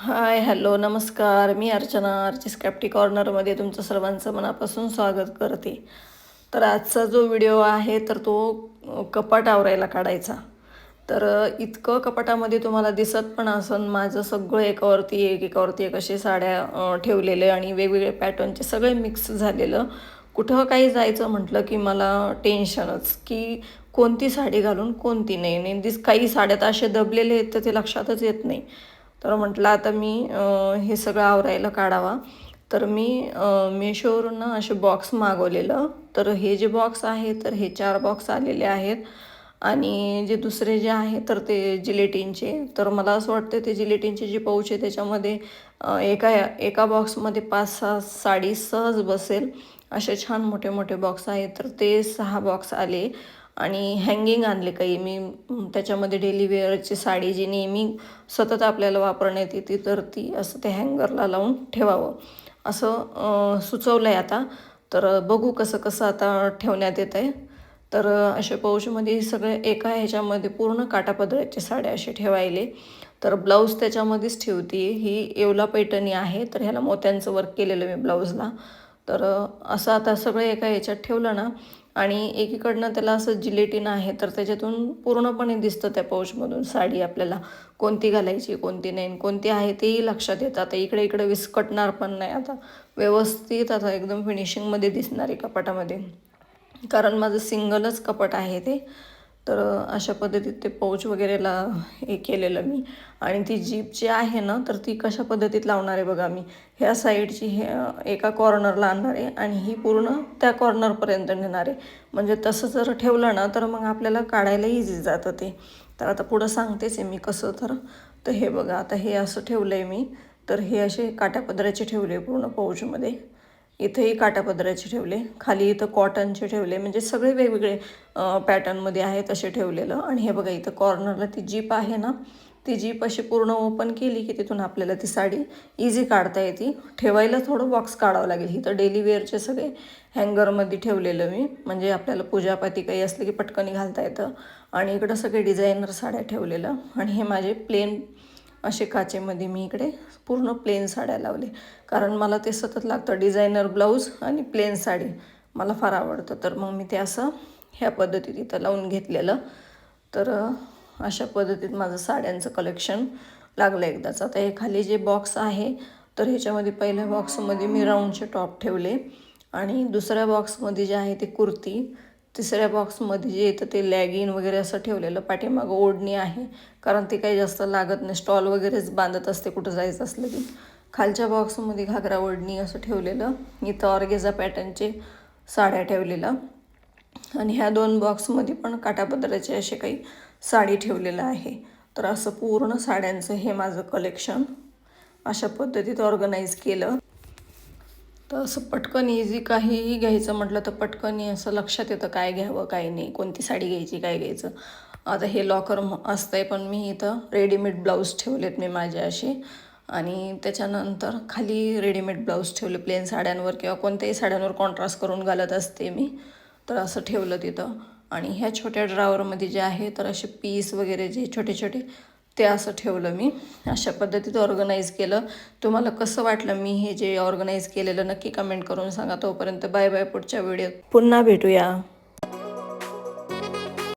Hi hello नमस्कार. मी अर्चना अर्चिस कॅप्टी कॉर्नरमध्ये तुमचं सर्वांचं मनापासून स्वागत करते. तर आजचा जो व्हिडिओ आहे तर तो कपाट आवरायला काढायचा. तर इतकं कपाटामध्ये तुम्हाला दिसत पण असन माझं सगळं एकावरती एक एकावरती एक असे साड्या ठेवलेले आणि वेगवेगळे पॅटर्नचे सगळे मिक्स झालेलं. कुठं काही जायचं म्हटलं की मला टेन्शनच की कोणती साडी घालून कोणती नाही. आणि दिस काही साड्या तर असे दबलेले आहेत तर ते लक्षातच येत नाही. तर म्हटलं आता मी हे सगळं आवरायला काढावा. तर मी मेशोवरून असे बॉक्स मागवलेलं. तर हे जे बॉक्स आहे तर हे चार बॉक्स आलेले आहेत. आणि जे दुसरे जे आहे तर ते जिलेटिनचे तर मला असं वाटतं ते जिलेटिनचे जे पाऊच आहे त्याच्यामध्ये एका एका बॉक्समध्ये पाच सहा साडी सहज बसेल. असे छान मोठे मोठे बॉक्स आहेत. तर ते सहा बॉक्स आले. आणि हँगिंग आणले काही. मी त्याच्यामध्ये डेली वेअरची साडी जी नेहमी सतत आपल्याला वापरण्यात येते तर ती असं ते हँगरला लावून ठेवावं. असं सुचवलं आहे आता. तर बघू कसं कसं आता ठेवण्यात येत आहे तर असे अशा सगळे एका ह्याच्यामध्ये पूर्ण काटापदराचे साड्या असे ठेवायले. तर ब्लाऊज त्याच्यामध्येच ठेवते ही येवला पैठणी आहे तर ह्याला मोत्यांचं वर्क केलेलं मी ब्लाऊजला तर असं आता सगळं एका ह्याच्यात ठेवलं ना आणि एकीकडनं त्याला असं जिलेटिन आहे तर त्याच्यातून पूर्णपणे दिसतं त्या पौचमधून साडी आपल्याला. कोणती घालायची कोणती नाही कोणती आहे तेही लक्षात येतं. आता इकडे इकडे विस्कटणार पण नाही. आता व्यवस्थित आता एकदम फिनिशिंगमध्ये दिसणार आहे कपाटामध्ये. कारण माझं सिंगलच कपाट आहे ते. तर अशा पद्धतीत ते पौच वगैरेला हे केलेलं मी. आणि ती जीप जी आहे ना तर ती कशा पद्धतीत लावणार आहे बघा मी. ह्या साईडची हे एका कॉर्नरला आणणार आहे आणि ही पूर्ण त्या कॉर्नरपर्यंत नेणार आहे. म्हणजे तसं जर ठेवलं ना तर मग आपल्याला काढायला इझी जातं ते. तर आता पुढं सांगतेच आहे मी कसं तर. तर हे बघा आता हे असं ठेवलं आहे मी. तर हे असे काट्यापदराचे ठेवले पूर्ण पौचमध्ये इथेही काटापदराचे ठेवले. खाली इथं कॉटनचे ठेवले. म्हणजे सगळे वेगवेगळे पॅटर्नमध्ये आहेत असे ठेवलेलं. आणि हे बघा इथं कॉर्नरला ती जीप आहे ना ती जीप अशी पूर्ण ओपन केली की तिथून आपल्याला ती साडी इझी काढता येते. ठेवायला थोडं बॉक्स काढावं लागेल. इथं डेली वेअरचे सगळे हँगरमध्ये ठेवलेलं मी. म्हणजे आपल्याला पूजापाती काही असलं की पटकनी घालता येतं. आणि इकडं सगळे डिझायनर साड्या ठेवलेलं आणि हे माझे प्लेन असे काचेमध्ये मी इकडे पूर्ण प्लेन साड्या लावले. कारण मला ते सतत लागतं. डिझायनर ब्लाऊज आणि प्लेन साडी मला फार आवडतं. तर मग मी ते असं ह्या पद्धतीत इथं लावून घेतलेलं. तर अशा पद्धतीत माझं साड्यांचं कलेक्शन लागलं एकदाच. आता हे खाली जे बॉक्स आहे तर ह्याच्यामध्ये पहिल्या बॉक्समध्ये मी राऊंडचे टॉप ठेवले. आणि दुसऱ्या बॉक्समध्ये जे आहे ते कुर्ती. तिसऱ्या बॉक्समध्ये जे येतं ते लॅगिन वगैरे असं ठेवलेलं पाठीमागं ओढणी आहे. कारण ते काही जास्त लागत नाही. स्टॉल वगैरेच बांधत असते कुठं जायचं असलं की. खालच्या बॉक्समध्ये घागरा ओढणी असं ठेवलेलं. इथं ऑर्गेझा पॅटर्नचे साड्या ठेवलेल्या. आणि ह्या दोन बॉक्समध्ये पण काटापदराचे असे काही साडी ठेवलेलं आहे. तर असं पूर्ण साड्यांचं हे माझं कलेक्शन अशा पद्धतीत ऑर्गनाईज केलं. तर असं पटकन इझी काहीही घ्यायचं म्हटलं तर पटकन असं लक्षात येतं काय घ्यावं काय नाही कोणती साडी घ्यायची काय घ्यायचं. आता हे लॉकर असतं आहे पण मी इथं रेडीमेड ब्लाऊज ठेवलेत मी माझे असे आणि त्याच्यानंतर खाली रेडीमेड ब्लाऊज ठेवले प्लेन साड्यांवर किंवा कोणत्याही साड्यांवर कॉन्ट्रास्ट करून घालत असते मी. तर असं ठेवलं तिथं. आणि ह्या छोट्या ड्रावरमध्ये जे आहे तर असे पीस वगैरे जे छोटे छोटे ते असं ठेवलं मी. अशा पद्धतीत ऑर्गनाईज केलं. तुम्हाला कसं वाटलं मी हे जे ऑर्गनाईज केलेलं नक्की कमेंट करून सांगा. तोपर्यंत बाय बाय पुढच्या व्हिडिओत पुन्हा भेटूया.